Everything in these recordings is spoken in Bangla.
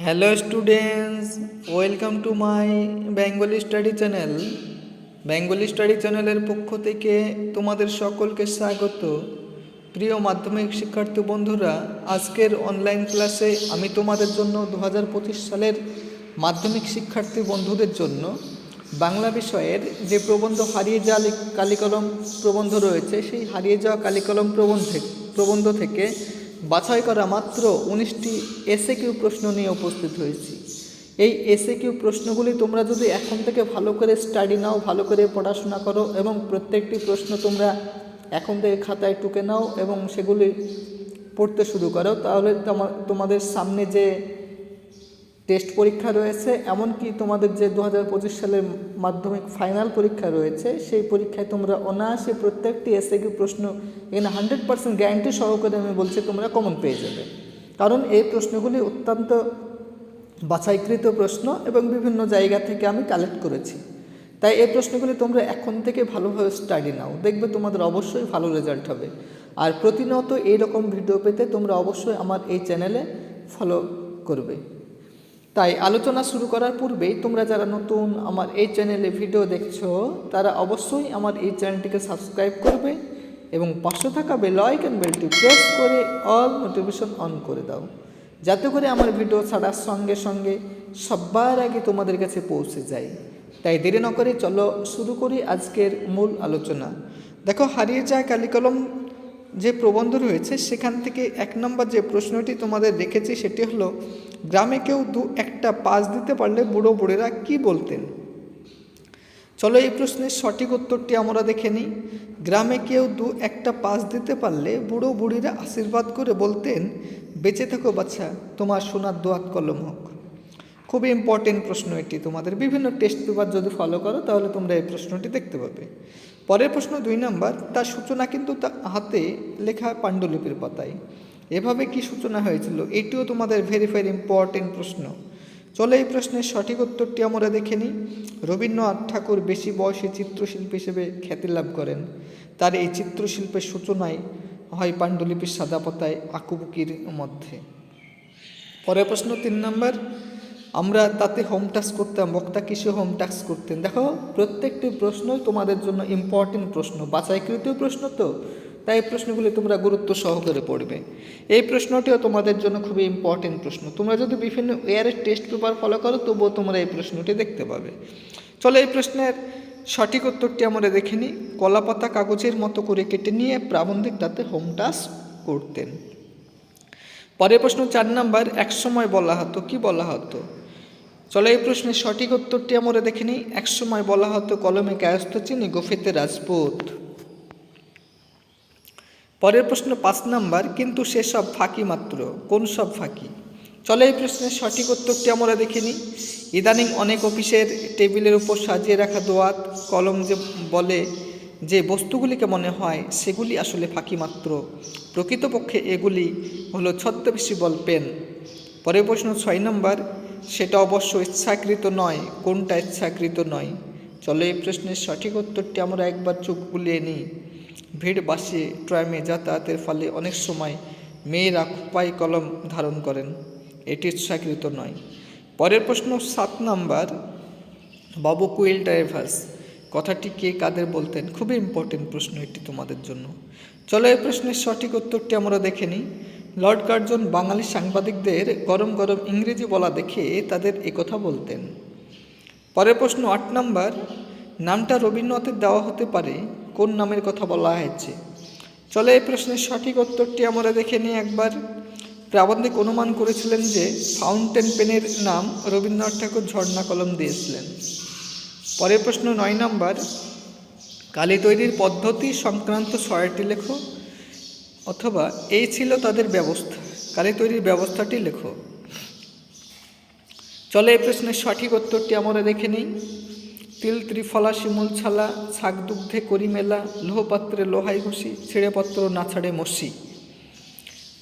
Hello students welcome to my Bengali study channel Bengali study চ্যানেলের পক্ষ থেকে তোমাদের সকলকে স্বাগত। প্রিয় মাধ্যমিক শিক্ষার্থী বন্ধুরা, আজকের অনলাইন ক্লাসে আমি তোমাদের জন্য দু হাজার পঁচিশ সালের মাধ্যমিক শিক্ষার্থী বন্ধুদের জন্য বাংলা বিষয়ের যে প্রবন্ধ হারিয়ে যাওয়া কালিকলম প্রবন্ধ রয়েছে, সেই হারিয়ে যাওয়া কালিকলম প্রবন্ধ প্রবন্ধ থেকে বাছাই করা মাত্র উনিশটি এসে কিউ প্রশ্ন নিয়ে উপস্থিত হয়েছি। এই এসে কিউ প্রশ্নগুলি তোমরা যদি এখন থেকে ভালো করে স্টাডি নাও, ভালো করে পড়াশোনা করো এবং প্রত্যেকটি প্রশ্ন তোমরা এখন থেকে খাতায় টুকে নাও এবং সেগুলি পড়তে শুরু করো, তাহলে তোমা- তোমাদের সামনে যে টেস্ট পরীক্ষা রয়েছে, এমনকি তোমাদের যে দু হাজার পঁচিশ সালের মাধ্যমিক ফাইনাল পরীক্ষা রয়েছে, সেই পরীক্ষায় তোমরা অনায়াসে প্রত্যেকটি এসে কিউ প্রশ্ন এখানে হান্ড্রেড পার্সেন্ট গ্যারান্টি সহকারে আমি বলছি তোমরা কমন পেয়ে যাবে। কারণ এই প্রশ্নগুলি অত্যন্ত বাছাইকৃত প্রশ্ন এবং বিভিন্ন জায়গা থেকে আমি কালেক্ট করেছি। তাই এই প্রশ্নগুলি তোমরা এখন থেকে ভালোভাবে স্টাডি নাও, দেখবে তোমাদের অবশ্যই ভালো রেজাল্ট হবে। আর প্রতিনিয়ত এইরকম ভিডিও পেতে তোমরা অবশ্যই আমার এই চ্যানেলে ফলো করবে। তাই আলোচনা শুরু করার পূর্বেই তোমরা যারা নতুন আমার এই চ্যানেলে ভিডিও দেখছ, তারা অবশ্যই আমার এই চ্যানেলটিকে সাবস্ক্রাইব করবে এবং পাশে থাকা বেল আইকন বেলটি প্রেস করে অল নোটিফিকেশন অন করে দাও, যাতে করে আমার ভিডিও ছাড়ার সঙ্গে সঙ্গে সবার আগে তোমাদের কাছে পৌঁছে যায়। তাই দেরি না করে চলো শুরু করি আজকের মূল আলোচনা। দেখো, হারিয়ে যায় কালিকলম যে প্রবন্ধ রয়েছে, সেখান থেকে এক নম্বর যে প্রশ্নটি তোমাদের রেখেছি সেটি হলো গ্রামে কেউ দু একটা পাস দিতে পারলে বুড়ো বুড়েরা কি বলতেন? চলো এই প্রশ্নের সঠিক উত্তরটি আমরা দেখে নিই। গ্রামে কেউ দু একটা পাস দিতে পারলে বুড়ো বুড়িরা আশীর্বাদ করে বলতেন, বেঁচে থাকো বাচ্চা তোমার সোনার দোয়াত কলম হোক। খুবই ইম্পর্টেন্ট প্রশ্ন এটি। তোমাদের বিভিন্ন টেস্ট পেপার যদি ফলো করো, তাহলে তোমরা এই প্রশ্নটি দেখতে পাবে। পরের প্রশ্ন দুই নম্বর, তার সূচনা কিন্তু তা হাতে লেখা পাণ্ডুলিপির পাতায়। এভাবে কি সূচনা হয়েছিল? এটিও তোমাদের ভেরি ভেরি ইম্পর্টেন্ট প্রশ্ন। চলো এই প্রশ্নের সঠিক উত্তরটি আমরা দেখে নিই। রবীন্দ্রনাথ ঠাকুর বেশি বয়সে চিত্রশিল্পী হিসেবে খ্যাতি লাভ করেন। তার এই চিত্রশিল্পের সূচনায় হয় পাণ্ডুলিপির সাদা পাতায় আঁকুবুকির মধ্যে। পরের প্রশ্ন তিন নম্বর। আমরা তাতে হোম টাস্ক করতাম, বক্তা কিসে হোম টাস্ক করতেন? দেখো, প্রত্যেকটি প্রশ্নই তোমাদের জন্য ইম্পর্টেন্ট প্রশ্ন। বাছাইকৃত প্রশ্ন তো। তাই এই প্রশ্নগুলি তোমরা গুরুত্ব সহকারে পড়বে। এই প্রশ্নটিও তোমাদের জন্য খুবই ইম্পর্টেন্ট প্রশ্ন। তোমরা যদি বিভিন্ন ওয়ারের টেস্ট পেপার ফলো করো, তবুও তোমরা এই প্রশ্নটি দেখতে পাবে। চলো এই প্রশ্নের সঠিক উত্তরটি আমরা দেখে নিই। কলাপাতা কাগজের মতো করে কেটে নিয়ে প্রাবন্ধিক তাতে হোম টাস্ক করতেন। পরের প্রশ্ন চার নাম্বার এক সময় বলা হতো, কি বলা হতো? চলো এই প্রশ্নের সঠিক উত্তরটি আমরা দেখে নিই। এক সময় বলা হতো কলমে কায়স্থ চিনি, গোফেতে রাজপুত। পরের প্রশ্ন পাঁচ নাম্বার, কিন্তু সেসব ফাঁকি মাত্র, কোন সব ফাঁকি? চলো এই প্রশ্নের সঠিক উত্তরটি আমরা দেখে নিই। ইদানিং অনেক অফিসের টেবিলের উপর সাজিয়ে রাখা দোয়াত, কলম যে বলে যে বস্তুগুলিকে মনে হয়, সেগুলি আসলে ফাঁকি মাত্র। প্রকৃতপক্ষে এগুলি হলো ছদ্মবেশী বল পেন। পরের প্রশ্ন ছয় নম্বর, সেটা অবশ্য ইচ্ছাকৃত নয়, কোনটা ইচ্ছাকৃত নয়? চলো এই প্রশ্নের সঠিক উত্তরটি আমরা একবার চোখ বুলিয়ে নিই। ভিড় বাসে ট্রামে যাতায়াতের ফলে অনেক সময় মেয়েরা খোপাই কলম ধারণ করেন। এটি ইচ্ছাকৃত নয়। পরের প্রশ্ন সাত নাম্বার, বাবু কুইল ড্রাইভার্স, কথাটি কে কাদের বলতেন? খুবই ইম্পর্টেন্ট প্রশ্ন এটি তোমাদের জন্য। চলো এই প্রশ্নের সঠিক উত্তরটি আমরা দেখে নিই। লর্ড কার্জন বাঙালি সাংবাদিকদের গরম গরম ইংরেজি বলা দেখে তাদের কথা বলতেন। পরের প্রশ্ন আট নাম্বার, নামটা রবীন্দ্রনাথের দেওয়া হতে পারে কোন নামের কথা বলা হয়েছে? চলে এই প্রশ্নের সঠিক উত্তরটি আমরা দেখে নিই একবার। প্রাবন্ধিক অনুমান করেছিলেন যে ফাউন্টেন পেনের নাম রবীন্দ্রনাথ ঠাকুর ঝর্ণা কলম দিয়েছিলেন। পরের প্রশ্ন নয় নম্বর, কালি তৈরির পদ্ধতি সংক্রান্ত ছয়টি লেখো অথবা এই ছিল তাদের ব্যবস্থা, কালি তৈরির ব্যবস্থাটি লেখো। চলে এই প্রশ্নের সঠিক উত্তরটি আমরা দেখে নিই। তিল, ত্রিফলা, শিমুল ছালা, শাক দুগ্ধে করি মেলা, লোহপাত্রে লোহাই ঘষি ছিঁড়ে পত্র না ছাড়ে মসি।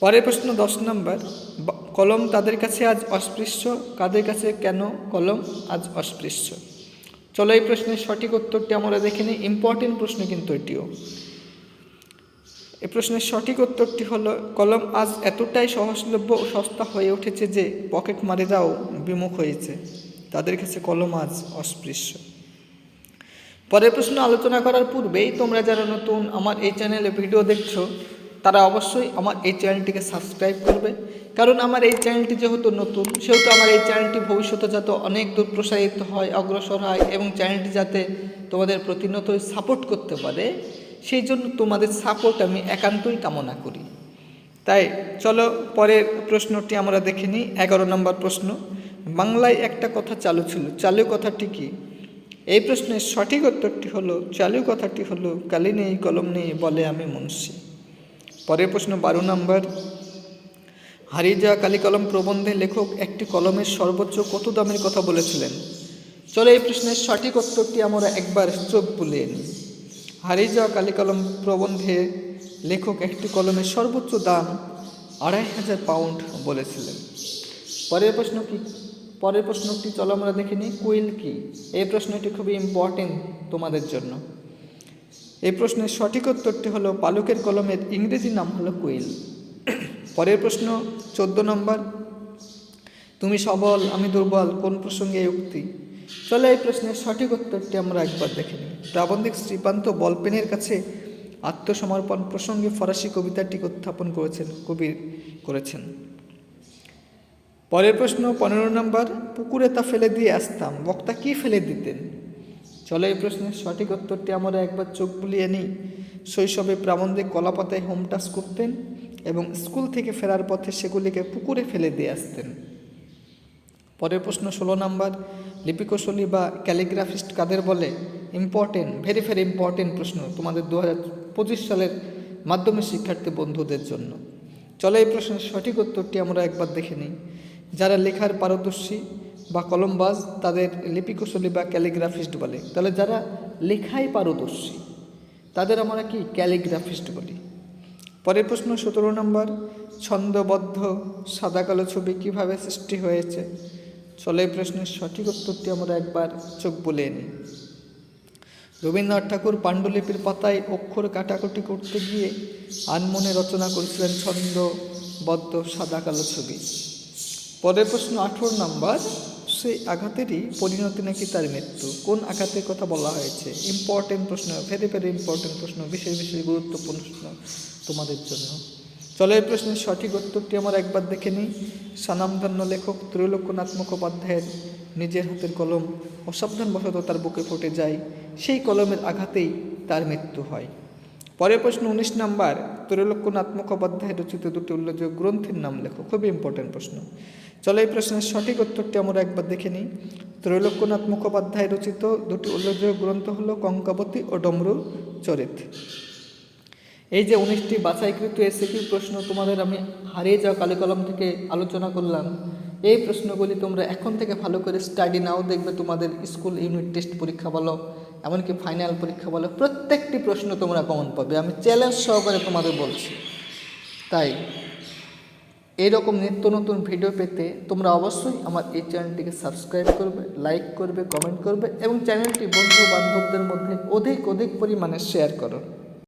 পরের প্রশ্ন দশ নম্বর কলম তাদের কাছে আজ অস্পৃশ্য, কাদের কাছে কেন কলম আজ অস্পৃশ্য? চলো এই প্রশ্নের সঠিক উত্তরটি আমরা দেখে নিই ইম্পর্টেন্ট প্রশ্ন কিন্তু এটিও। এই প্রশ্নের সঠিক উত্তরটি হলো, কলম আজ এতটাই সহজলভ্য ও সস্তা হয়ে উঠেছে যে, পকেট মারিরাও বিমুখ হয়েছে। তাদের কাছে কলম আজ অস্পৃশ্য। পরের প্রশ্ন আলোচনা করার পূর্বেই তোমরা যারা নতুন আমার এই চ্যানেলে ভিডিও দেখছ, তারা অবশ্যই আমার এই চ্যানেলটিকে সাবস্ক্রাইব করবে। কারণ আমার এই চ্যানেলটি যেহেতু নতুন, সেহেতু আমার এই চ্যানেলটি ভবিষ্যতে যাতে অনেক দূর প্রসারিত হয়, অগ্রসর হয় এবং চ্যানেলটি যাতে তোমাদের প্রতিনিয়তই সাপোর্ট করতে পারে, সেই জন্য তোমাদের সাপোর্ট আমি একান্তই কামনা করি। তাই চলো পরের প্রশ্নটি আমরা দেখে নিই। এগারো নম্বর প্রশ্ন, বাংলায় একটা কথা চালু ছিল। চালু কথাটি কি? এই প্রশ্নের সঠিক উত্তরটি হলো, চালু কথাটি হলো, কালি নেই, কলম নেই বলে আমি মুন্সি। পরের প্রশ্ন বারো নম্বর হারিয়ে যাওয়া কালি কলম প্রবন্ধে লেখক একটি কলমের সর্বোচ্চ কত দামের কথা বলেছিলেন? চলো এই প্রশ্নের সঠিক উত্তরটি আমরা একবার চোখ বুলিয়ে নিই। হারিয়ে যাওয়া কালি কলম প্রবন্ধে লেখক একটি কলমের সর্বোচ্চ দাম আড়াই হাজার পাউন্ড বলেছিলেন। পরের প্রশ্ন কি? পরের প্রশ্নটি চলো আমরা দেখে নিই, কুইল কি? এই প্রশ্নটি খুবই ইম্পর্টেন্ট তোমাদের জন্য। এই প্রশ্নের সঠিক উত্তরটি হলো, পালকের কলমের ইংরেজি নাম হলো কুইল। পরের প্রশ্ন, চোদ্দ নম্বর। তুমি সবল, আমি দুর্বল, কোন প্রসঙ্গে এই উক্তি? চলে এই প্রশ্নের সঠিক উত্তরটি আমরা একবার দেখে নিই। প্রাবন্ধিক শ্রীপান্ত বলপেনের কাছে আত্মসমর্পণ প্রসঙ্গে ফরাসি কবিতাটি উত্থাপন করেছেন কবি করেছেন। পরের প্রশ্ন, পনেরো নম্বর, পুকুরে তা ফেলে দিয়ে আসতাম, বক্তা কি ফেলে দিতেন? চলো এই প্রশ্নের সঠিক উত্তরটি আমরা একবার চোখ বুলিয়ে নিই। শৈশবে প্রাবন্ধিক কলাপাতায় হোম টাচ করতেন এবং স্কুল থেকে ফেরার পথে সেগুলিকে পুকুরে ফেলে দিয়ে আসতেন। পরের প্রশ্ন, ষোলো নম্বর লিপিকৌশলী বা ক্যালিগ্রাফিস্ট কাদের বলে? ইম্পর্টেন্ট, ভেরি ভেরি ইম্পর্টেন্ট প্রশ্ন তোমাদের দু পঁচিশ সালের মাধ্যমিক শিক্ষার্থী বন্ধুদের জন্য। চলো এই প্রশ্নের সঠিক উত্তরটি আমরা একবার দেখে নিই। যারা লেখার পারদর্শী বা কলমবাজ, তাদের লিপিকুশলী বা ক্যালিগ্রাফিস্ট বলে। তাহলে যারা লেখায় পারদর্শী, তাদের আমরা কি ক্যালিগ্রাফিস্ট বলি? পরের প্রশ্ন, সতেরো নম্বর, ছন্দবদ্ধ সাদা কালো ছবি কীভাবে সৃষ্টি হয়েছে? চলে প্রশ্নের সঠিক উত্তরটি আমরা একবার চোখ বলে নিই। রবীন্দ্রনাথ ঠাকুর পাণ্ডুলিপির পাতায় অক্ষর কাটাকুটি করতে গিয়ে আনমনে রচনা করেছিলেন ছন্দবদ্ধ সাদা কালো ছবি। পরের প্রশ্ন আঠেরো নাম্বার সেই আঘাতেরই পরিণতি নাকি তার মৃত্যু? কোন আঘাতের কথা বলা হয়েছে? ইম্পর্টেন্ট প্রশ্ন ভেরি ভেরি ইম্পর্টেন্ট প্রশ্ন, বিশেষ বিশেষ গুরুত্বপূর্ণ প্রশ্ন তোমাদের জন্য। চলো এই প্রশ্নের সঠিক উত্তরটি আমরা একবার দেখে নিই। সানামধন্য লেখক ত্রৈলোক্যনাথ মুখোপাধ্যায়ের নিজের হাতের কলম, অসাবধানবশত তার বুকে ফুটে যায়। সেই কলমের আঘাতেই তার মৃত্যু হয়। পরের প্রশ্ন উনিশ নাম্বার ত্রৈলোক্যনাথ মুখোপাধ্যায় রচিত দুটি উল্লেখযোগ্য গ্রন্থের নাম লেখো। খুবই ইম্পর্টেন্ট প্রশ্ন। চলো এই প্রশ্নের সঠিক উত্তরটি আমরা একবার দেখে নিই। ত্রৈলোক্যনাথ মুখোপাধ্যায় রচিত দুটি উল্লেখযোগ্য গ্রন্থ হল কঙ্কাবতী ও ডমরু চরিত। এই যে উনিশটি বাছাইকৃত এসিকিউ প্রশ্ন তোমাদের আমি হারিয়ে যাওয়া কালি কলম থেকে আলোচনা করলাম? এই প্রশ্নগুলি তোমরা এখন থেকে ভালো করে স্টাডি নাও, দেখবে তোমাদের স্কুল ইউনিট টেস্ট পরীক্ষা বলো এমনকি ফাইনাল পরীক্ষা বলে প্রত্যেকটি প্রশ্ন তোমরা কমন পাবে। আমি চ্যালেঞ্জ সহকারে তোমাদের বলছি। তাই এইরকম নিত্য নতুন ভিডিও পেতে তোমরা অবশ্যই আমার এই চ্যানেলটিকে সাবস্ক্রাইব করবে লাইক করবে কমেন্ট করবে এবং চ্যানেলটি বন্ধু বান্ধবদের মধ্যে অধিক অধিক পরিমাণে শেয়ার করো।